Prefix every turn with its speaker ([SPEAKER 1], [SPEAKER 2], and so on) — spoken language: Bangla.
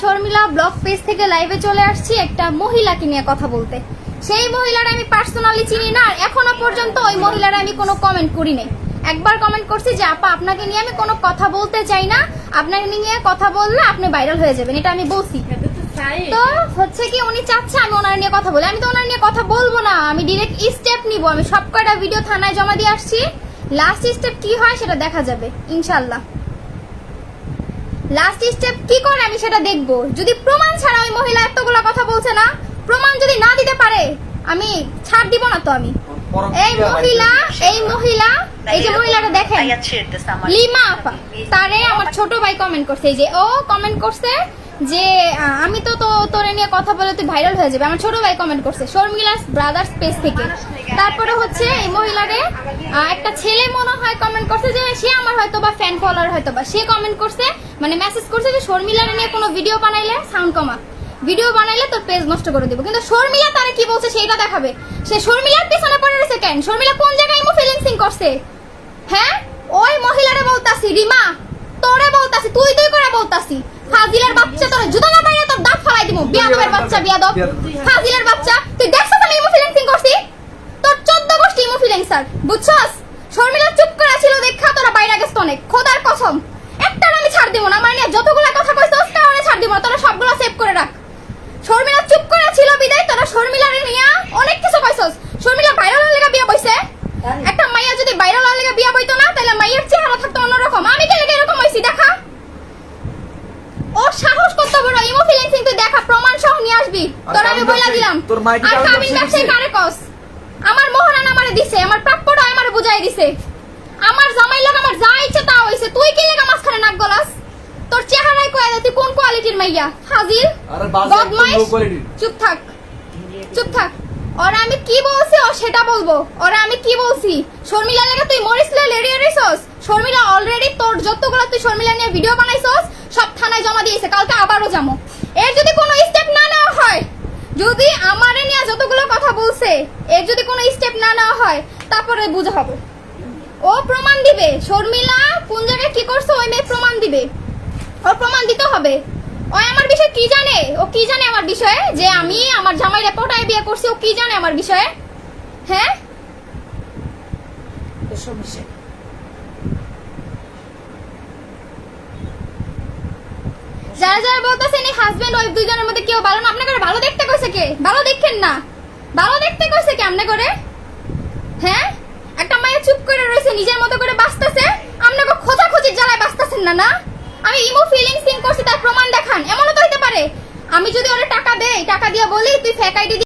[SPEAKER 1] শর্মিলা ব্লগ পেজ থেকে লাইভে চলে আসছি একটা মহিলাকে নিয়ে কথা বলতে। সেই মহিলার আমি পার্সোনালি চিনি না আর এখনও পর্যন্ত ওই মহিলার আমি কোনো কমেন্ট করি নাই। একবার কমেন্ট করছি যে আপা আপনাকে নিয়ে আমি কোনো কথা বলতে চাই না। আপনাকে নিয়ে কথা বললে আপনি ভাইরাল হয়ে যাবেন এটা আমি বলছি। তো হচ্ছে কি উনি চাচ্ছে আমি ওনার নিয়ে কথা বলি। আমি তো ওনার নিয়ে কথা বলব না আমি ডিরেক্ট স্টেপ নিব। আমি সব কয়টা ভিডিও থানায় জমা দিয়ে আসছি। লাস্ট স্টেপ কি হয় সেটা দেখা যাবে ইনশাল্লাহ লাস্ট স্টেপ কি করে আমি সেটা দেখব? যদি প্রমাণ ছাড়া ওই মহিলা এতগুলো কথা বলছে না, প্রমাণ যদি না দিতে পারে, আমি ছাড় দিব না তো আমি। এই মহিলা এই মহিলা, এই যে মহিলাটা দেখেন, লিমা আপা, তারে আমার ছোট ভাই কমেন্ট করছে, এই যে ও কমেন্ট করছে যে আমি তো তোরে নিয়ে কথা বলে তুই ভাইরাল হয়ে যাবে। আমার ছোট ভাই কমেন্ট করছে, শর্মিলাস ব্রাদার্স পেজ থেকে। তারপরে হচ্ছে এই মহিলারে একটা ছেলে মনে হয় কমেন্ট করছে যে, সে আমার হয়তো বা ফ্যান ফলোয়ার হয়তো বা সে কমেন্ট করছে মানে মেসেজ করছে যে, শর্মিলারে নিয়ে কোনো ভিডিও বানাইলে সাউন্ড কমা। ভিডিও বানাইলে তোর পেজ নষ্ট করে দেবো। কিন্তু শর্মিলা তারা কি বলছে সেটা দেখাবে। সে শর্মিলার পিছনে পড়ে রয়েছে কেন? শর্মিলা কোন জায়গায় ইমো ফিলিংসিং করছে? হ্যাঁ? ওই মহিলারে বলতাছি, রিমা তোরে বলতাছি তুই তুই করে বলতাছি। ফাজিলের বাচ্চা তোর জুতা না মাইরা তোর দাঁত ফলাই দিমু বিয়াদবের বাচ্চা বিয়াদব। ফাজিলের বাচ্চা তুই দেখছস আমি ইমো ফিলিংসিং করছি? তোর 14 গোষ্ঠী ইমো ফিলিংসার বুঝছস? শর্মিলা চুপ করে ছিল দেখা তোরা বাইরে গেছ অনেক। খোদার কসম একটা আমি ছাড় দিব না মানে যতগুলা কথা কইছস কারণে ছাড় দিব না তোরা সবগুলা সেভ করে রাখ শর্মিলা চুপ করে ছিল বিদায় তোরা শর্মিলারে নিয়া অনেক কিছু কইছস শর্মিলা ভাইরাল হওয়ার লেগা বিয়া বইছে একটা মাইয়া যদি ভাইরাল হওয়ার লেগা বিয়া বইতো না তাহলে মাইয়ের চেহারা থাকতো অন্যরকম আমি কে লেগে এরকম হইছি দেখা ও সাহস কত বড় ইমো ফিলিংসিং তুই দেখা প্রমাণ সহ নিয়ে আসবি। তোর আমি
[SPEAKER 2] বলা
[SPEAKER 1] বইলা দিলাম।
[SPEAKER 2] তোর মাইকে
[SPEAKER 1] আর কামিন
[SPEAKER 2] ব্যবসায়
[SPEAKER 1] কারে কস? আমার মোহরান আমারে দিছে আমার প্রাপ্যটা আমারে বুঝাই দিছে। আমার জামাই লাগা আমার যা ইচ্ছে তা হইছে। তুই কি লাগা মাঝখানে নাক গলাস? তোর চেহারায় কয়ে দে তুই কোন কোয়ালিটির মাইয়া? হাজির
[SPEAKER 2] আরে বাজে একদম
[SPEAKER 1] বদমাইশ চুপ থাক। চুপ থাক। ওরা আমি কি বলছি? ও সেটা বলব। ওরা আমি কি বলছি? শর্মিলা লেগে তুই মরিস লে লেডি এরিসস শর্মিলা অলরেডি তোর যতগুলো তুই শর্মিলা নিয়ে ভিডিও বানাইছস, সব থানায় জমা দিয়েছে। কালকে আবারও যাব। এর যদি কোনো স্টেপ না নেওয়া হয়, যদি আমারে নিয়ে যতগুলো কথা বলছে, এর যদি কোনো স্টেপ না নেওয়া হয়, তারপরে বুঝা হবে। ও প্রমাণ দিবে। শর্মিলা কোন জায়গায় কি করছে, ওই মেয়ে প্রমাণ দিবে। ওর প্রমাণ দিতে হবে। ও আমার কি জানে? ও কি জানে আমার বিষয়ে? যে আমি আমার জামাই রেপোর্টায় বিয়ে করছি ও কি জানে আমার বিষয়ে? হ্যাঁ? যারা যারা বলতেছেন এই হাজবেন্ড ওয়াইফ দুইজনের মধ্যে কেউ ভালো না আপনাকে ভালো দেখতে কইছে কে? ভালো দেখেন না। ভালো দেখতে কইছে কে আমনে করে হ্যাঁ? একটা মায়ের চুপ করে রয়েছে নিজের মতো করে বাঁচতেছে আপনাকে খোঁজাখুঁজির জ্বালায় বাঁচতেছেন না না? আমি ইমো ফিলিং সিং করছি তার প্রমাণ দেখান এমনও তো হইতে পারে আমি যদি ওরা টাকা দেই টাকা দিয়ে বলি তুই ফেক আইডি